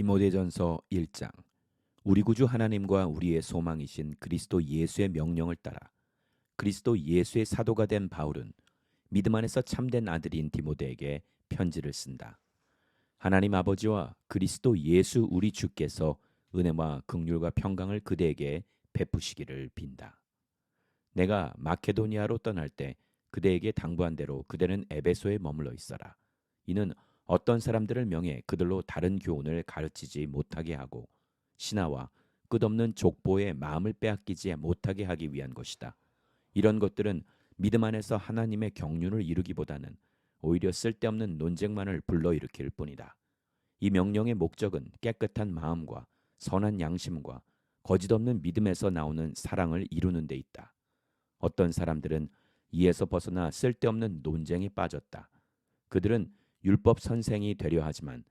디모데전서 1장 우리 구주 하나님과 우리의 소망이신 그리스도 예수의 명령을 따라 그리스도 예수의 사도가 된 바울은 믿음 안에서 참된 아들인 디모데에게 편지를 쓴다. 하나님 아버지와 그리스도 예수 우리 주께서 은혜와 극률과 평강을 그대에게 베푸시기를 빈다. 내가 마케도니아로 떠날 때 그대에게 당부한 대로 그대는 에베소에 머물러 있어라. 이는 어떤 사람들을 명해 그들로 다른 교훈을 가르치지 못하게 하고 신하와 끝없는 족보의 마음을 빼앗기지 못하게 하기 위한 것이다. 이런 것들은 믿음 안에서 하나님의 경륜을 이루기보다는 오히려 쓸데없는 논쟁만을 불러일으킬 뿐이다. 이 명령의 목적은 깨끗한 마음과 선한 양심과 거짓 없는 믿음에서 나오는 사랑을 이루는 데 있다. 어떤 사람들은 이에서 벗어나 쓸데없는 논쟁에 빠졌다. 그들은 율법 선생이 되려 하지만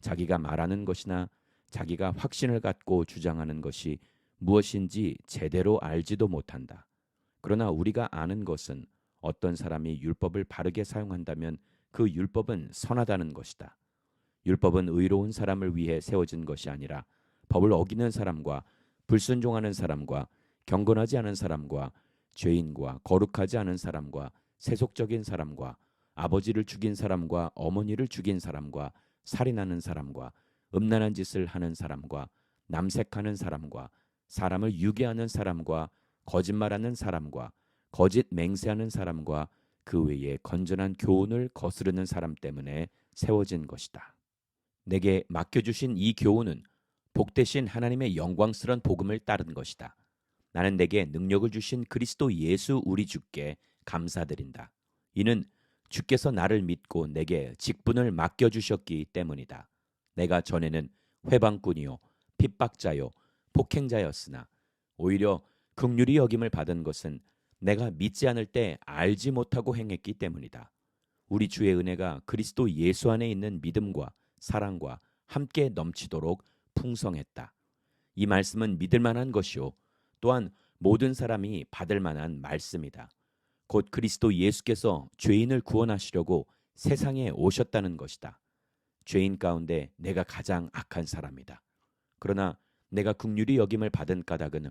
자기가 말하는 것이나 자기가 확신을 갖고 주장하는 것이 무엇인지 제대로 알지도 못한다. 그러나 우리가 아는 것은 어떤 사람이 율법을 바르게 사용한다면 그 율법은 선하다는 것이다. 율법은 의로운 사람을 위해 세워진 것이 아니라 법을 어기는 사람과 불순종하는 사람과 경건하지 않은 사람과 죄인과 거룩하지 않은 사람과 세속적인 사람과 아버지를 죽인 사람과 어머니를 죽인 사람과 살인하는 사람과 음란한 짓을 하는 사람과 남색하는 사람과 사람을 유괴하는 사람과 거짓말하는 사람과 거짓 맹세하는 사람과 그 외에 건전한 교훈을 거스르는 사람 때문에 세워진 것이다. 내게 맡겨주신 이 교훈은 복되신 하나님의 영광스런 복음을 따른 것이다. 나는 내게 능력을 주신 그리스도 예수 우리 주께 감사드린다. 이는 주께서 나를 믿고 내게 직분을 맡겨 주셨기 때문이다. 내가 전에는 회방꾼이요, 핍박자요, 폭행자였으나 오히려 극률이 여김을 받은 것은 내가 믿지 않을 때 알지 못하고 행했기 때문이다. 우리 주의 은혜가 그리스도 예수 안에 있는 믿음과 사랑과 함께 넘치도록 풍성했다. 이 말씀은 믿을 만한 것이요. 또한 모든 사람이 받을 만한 말씀이다. 곧 그리스도 예수께서 죄인을 구원하시려고 세상에 오셨다는 것이다. 죄인 가운데 내가 가장 악한 사람이다. 그러나 내가 극률이 여김을 받은 까닭은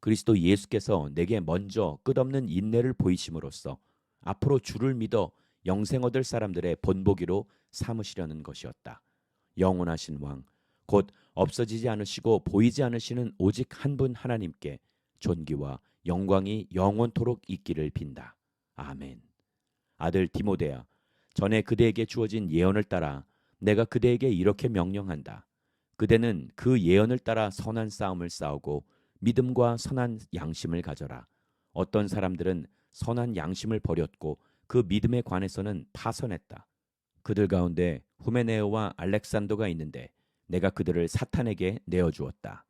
그리스도 예수께서 내게 먼저 끝없는 인내를 보이심으로써 앞으로 주를 믿어 영생 얻을 사람들의 본보기로 삼으시려는 것이었다. 영원하신 왕, 곧 없어지지 않으시고 보이지 않으시는 오직 한 분 하나님께 존귀와 영광이 영원토록 있기를 빈다. 아멘. 아들 디모데야, 전에 그대에게 주어진 예언을 따라 내가 그대에게 이렇게 명령한다. 그대는 그 예언을 따라 선한 싸움을 싸우고 믿음과 선한 양심을 가져라. 어떤 사람들은 선한 양심을 버렸고 그 믿음에 관해서는 파선했다. 그들 가운데 후메네오와 알렉산더가 있는데 내가 그들을 사탄에게 내어 주었다.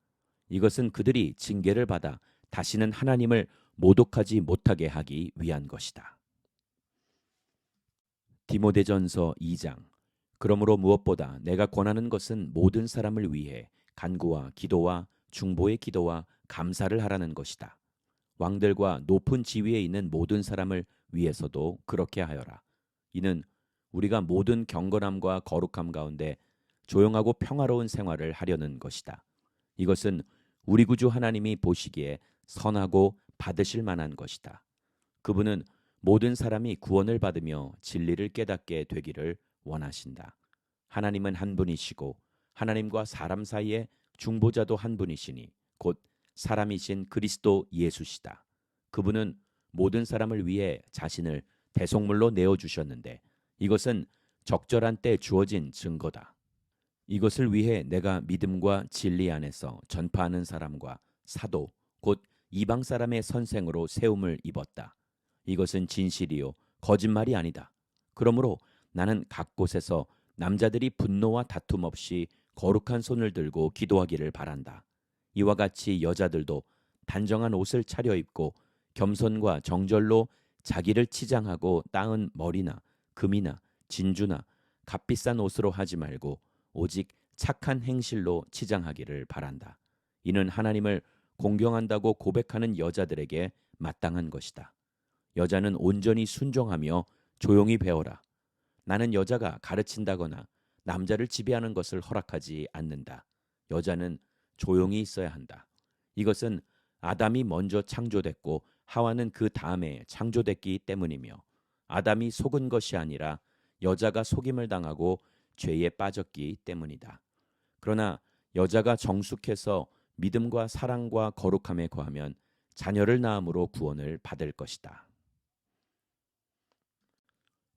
이것은 그들이 징계를 받아 다시는 하나님을 모독하지 못하게 하기 위한 것이다. 디모데전서 2장 그러므로 무엇보다 내가 권하는 것은 모든 사람을 위해 간구와 기도와 중보의 기도와 감사를 하라는 것이다. 왕들과 높은 지위에 있는 모든 사람을 위해서도 그렇게 하여라. 이는 우리가 모든 경건함과 거룩함 가운데 조용하고 평화로운 생활을 하려는 것이다. 이것은 우리 구주 하나님이 보시기에 선하고 받으실 만한 것이다. 그분은 모든 사람이 구원을 받으며 진리를 깨닫게 되기를 원하신다. 하나님은 한 분이시고 하나님과 사람 사이에 중보자도 한 분이시니 곧 사람이신 그리스도 예수시다. 그분은 모든 사람을 위해 자신을 대속물로 내어 주셨는데 이것은 적절한 때 주어진 증거다. 이것을 위해 내가 믿음과 진리 안에서 전파하는 사람과 사도 곧 이방 사람의 선생으로 세움을 입었다. 이것은 진실이요 거짓말이 아니다. 그러므로 나는 각 곳에서 남자들이 분노와 다툼 없이 거룩한 손을 들고 기도하기를 바란다. 이와 같이 여자들도 단정한 옷을 차려입고 겸손과 정절로 자기를 치장하고 땅은 머리나 금이나 진주나 값비싼 옷으로 하지 말고 오직 착한 행실로 치장하기를 바란다. 이는 하나님을 공경한다고 고백하는 여자들에게 마땅한 것이다. 여자는 온전히 순종하며 조용히 배워라. 나는 여자가 가르친다거나 남자를 지배하는 것을 허락하지 않는다. 여자는 조용히 있어야 한다. 이것은 아담이 먼저 창조됐고 하와는 그 다음에 창조됐기 때문이며 아담이 속은 것이 아니라 여자가 속임을 당하고 죄에 빠졌기 때문이다. 그러나 여자가 정숙해서 믿음과 사랑과 거룩함에 거하면 자녀를 낳음으로 구원을 받을 것이다.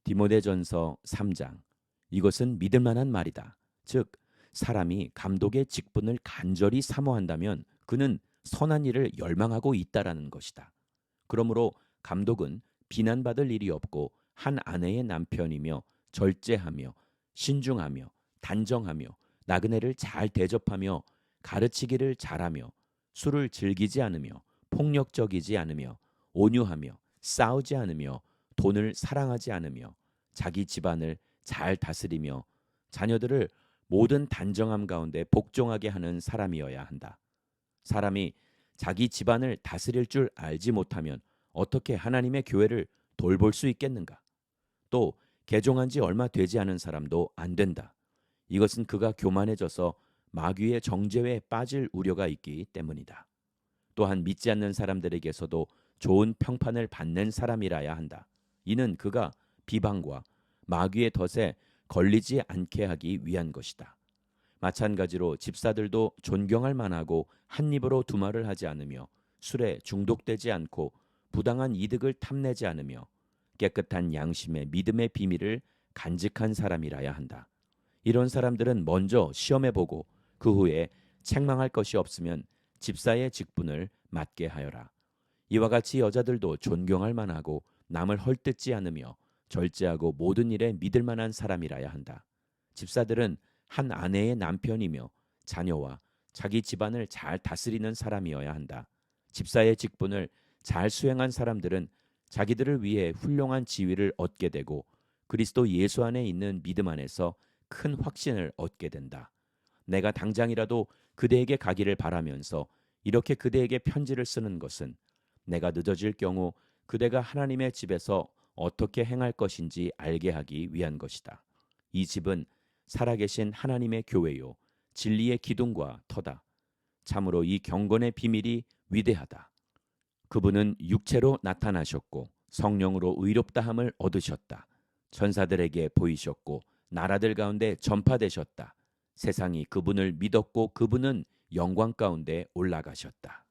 디모데전서 3장 이것은 믿을 만한 말이다. 즉 사람이 감독의 직분을 간절히 사모한다면 그는 선한 일을 열망하고 있다라는 것이다. 그러므로 감독은 비난받을 일이 없고 한 아내의 남편이며 절제하며 신중하며 단정하며 나그네를 잘 대접하며 가르치기를 잘하며 술을 즐기지 않으며 폭력적이지 않으며 온유하며 싸우지 않으며 돈을 사랑하지 않으며 자기 집안을 잘 다스리며 자녀들을 모든 단정함 가운데 복종하게 하는 사람이어야 한다. 사람이 자기 집안을 다스릴 줄 알지 못하면 어떻게 하나님의 교회를 돌볼 수 있겠는가? 또 개종한 지 얼마 되지 않은 사람도 안 된다. 이것은 그가 교만해져서 마귀의 정죄에 빠질 우려가 있기 때문이다. 또한 믿지 않는 사람들에게서도 좋은 평판을 받는 사람이라야 한다. 이는 그가 비방과 마귀의 덫에 걸리지 않게 하기 위한 것이다. 마찬가지로 집사들도 존경할 만하고 한 입으로 두 말을 하지 않으며 술에 중독되지 않고 부당한 이득을 탐내지 않으며 깨끗한 양심의 믿음의 비밀을 간직한 사람이라야 한다. 이런 사람들은 먼저 시험해 보고 그 후에 책망할 것이 없으면 집사의 직분을 맡게 하여라. 이와 같이 여자들도 존경할 만하고 남을 헐뜯지 않으며 절제하고 모든 일에 믿을 만한 사람이라야 한다. 집사들은 한 아내의 남편이며 자녀와 자기 집안을 잘 다스리는 사람이어야 한다. 집사의 직분을 잘 수행한 사람들은 자기들을 위해 훌륭한 지위를 얻게 되고 그리스도 예수 안에 있는 믿음 안에서 큰 확신을 얻게 된다. 내가 당장이라도 그대에게 가기를 바라면서 이렇게 그대에게 편지를 쓰는 것은 내가 늦어질 경우 그대가 하나님의 집에서 어떻게 행할 것인지 알게 하기 위한 것이다. 이 집은 살아계신 하나님의 교회요 진리의 기둥과 터다. 참으로 이 경건의 비밀이 위대하다. 그분은 육체로 나타나셨고 성령으로 의롭다함을 얻으셨다. 천사들에게 보이셨고 나라들 가운데 전파되셨다. 세상이 그분을 믿었고 그분은 영광 가운데 올라가셨다.